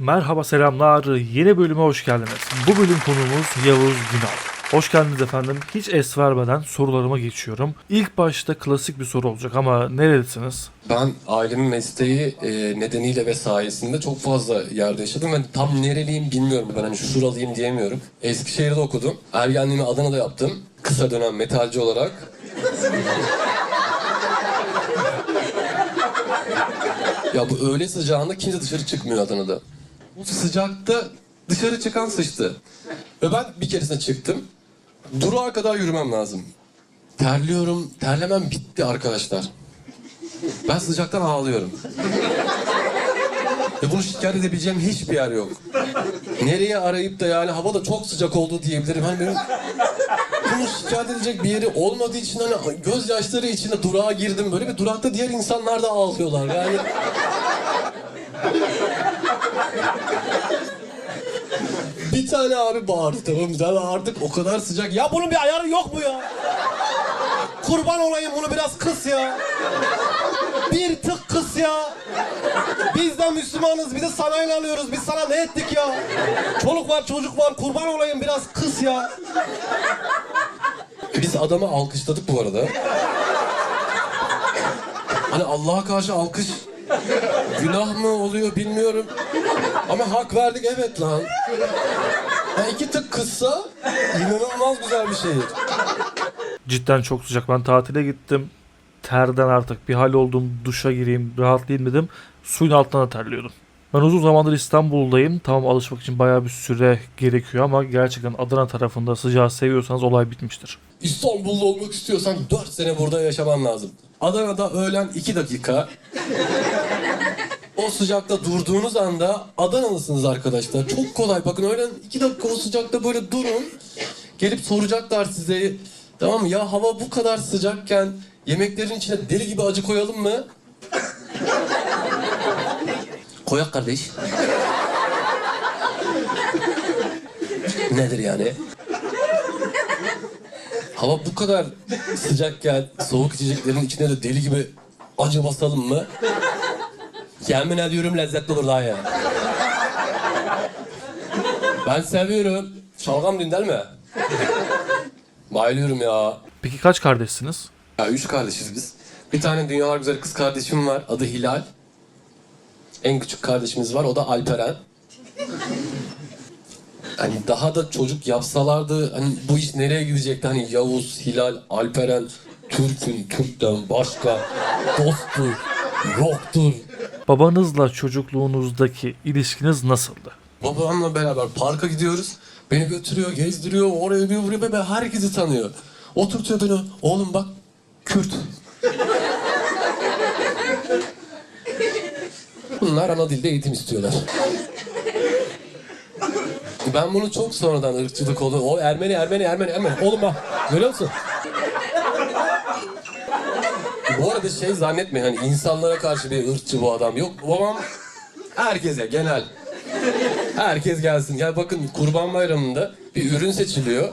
Merhaba selamlar. Yeni bölüme hoş geldiniz. Bu bölüm konuğumuz Yavuz Günal. Hoş geldiniz efendim. Hiç es vermeden sorularıma geçiyorum. İlk başta klasik bir soru olacak ama nerelisiniz? Ben ailemin mesleği e, nedeniyle ve sayesinde çok fazla yerde yaşadım. Ben tam nereliyim bilmiyorum. Ben hani şuralıyım diyemiyorum. Eskişehir'de okudum. Ergenliğimi Adana'da yaptım. Kısa dönem metalci olarak. ya bu öğle sıcağında kimse dışarı çıkmıyor Adana'da. Bu sıcakta dışarı çıkan sıçtı. Ve ben bir keresinde çıktım. Durağa kadar yürümem lazım. Terliyorum. Terlemem bitti arkadaşlar. Ben sıcaktan ağlıyorum. Ve bunu şikayet edebileceğim hiçbir yer yok. Nereye arayıp da yani hava da çok sıcak oldu diyebilirim. Hani benim bunu şikayet edecek bir yeri olmadığı için hani gözyaşları içinde durağa girdim. Böyle bir durakta diğer insanlar da ağlıyorlar. Yani bir tane abi bağırdı tamam mı? Ben artık o kadar sıcak. Ya bunun bir ayarı yok mu ya? Kurban olayım bunu biraz kıs ya. Bir tık kıs ya. Biz de Müslümanız, bir de sana inanıyoruz. Biz sana ne ettik ya? Çoluk var, çocuk var. Kurban olayım biraz kıs ya. Biz adamı alkışladık bu arada. Hani Allah'a karşı alkış günah mı oluyor bilmiyorum. Ama hak verdik evet lan. Ya iki tık kıssa inanılmaz güzel bir şehir. Cidden çok sıcak. Ben tatile gittim. Terden artık bir hal oldum. Duşa gireyim, rahatlayayım dedim. Suyun altına terliyordum. Ben uzun zamandır İstanbul'dayım. Tamam alışmak için bayağı bir süre gerekiyor ama gerçekten Adana tarafında sıcağı seviyorsanız olay bitmiştir. İstanbul'da olmak istiyorsan 4 sene burada yaşaman lazım. Adana'da öğlen 2 dakika. o sıcakta durduğunuz anda Adanalısınız arkadaşlar. Çok kolay. Bakın öğlen 2 dakika o sıcakta böyle durun. Gelip soracaklar size. Tamam mı? Ya hava bu kadar sıcakken yemeklerin içine deli gibi acı koyalım mı? Koyak kardeş. Nedir yani? Hava bu kadar sıcakken soğuk içeceklerin içine de deli gibi acı basalım mı? Yemin ediyorum lezzetli olur daha ya. Ben seviyorum. Şalgam dindel mi? Bayılıyorum ya. Peki kaç kardeşsiniz? Ya üç kardeşiz biz. Bir tane dünyalar güzel kız kardeşim var. Adı Hilal. En küçük kardeşimiz var. O da Alperen. Hani daha da çocuk yapsalardı hani bu iş nereye gidecekti? Hani Yavuz, Hilal, Alperen, Türk'ün Türk'ten başka dostu yoktur. Babanızla çocukluğunuzdaki ilişkiniz nasıldı? Babamla beraber parka gidiyoruz. Beni götürüyor, gezdiriyor, oraya bir buraya ve herkesi tanıyor. Oturtuyor beni. Oğlum bak Kürt. Bunlar ana dilde eğitim istiyorlar. Ben bunu çok sonradan ırkçılık oldu. O Ermeni, Ermeni, Ermeni, Ermeni. Oğlum bak, görüyor musun? Bu arada şey zannetme hani insanlara karşı bir ırkçı bu adam. Yok babam herkese genel. Herkes gelsin. Ya bakın kurban bayramında bir ürün seçiliyor.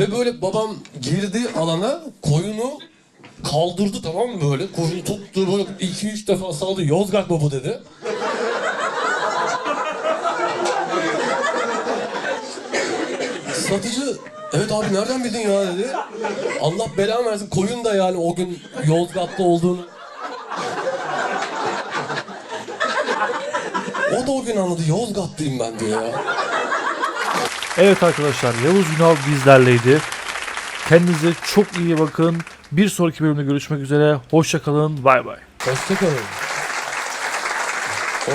Ve böyle babam girdi alana koyunu kaldırdı tamam mı böyle? Koyunu tuttu böyle iki üç defa saldı. Yozgat bu dedi. Satıcı evet abi nereden bildin ya dedi. Allah belamı versin koyun da yani o gün Yozgat'ta olduğunu. O da o gün anladı Yozgatlıyım ben diyor ya. Evet arkadaşlar Yavuz Günal bizlerleydi. Kendinize çok iyi bakın. Bir sonraki bölümde görüşmek üzere. Hoşçakalın. Bay bay. Hoşçakalın. Oh.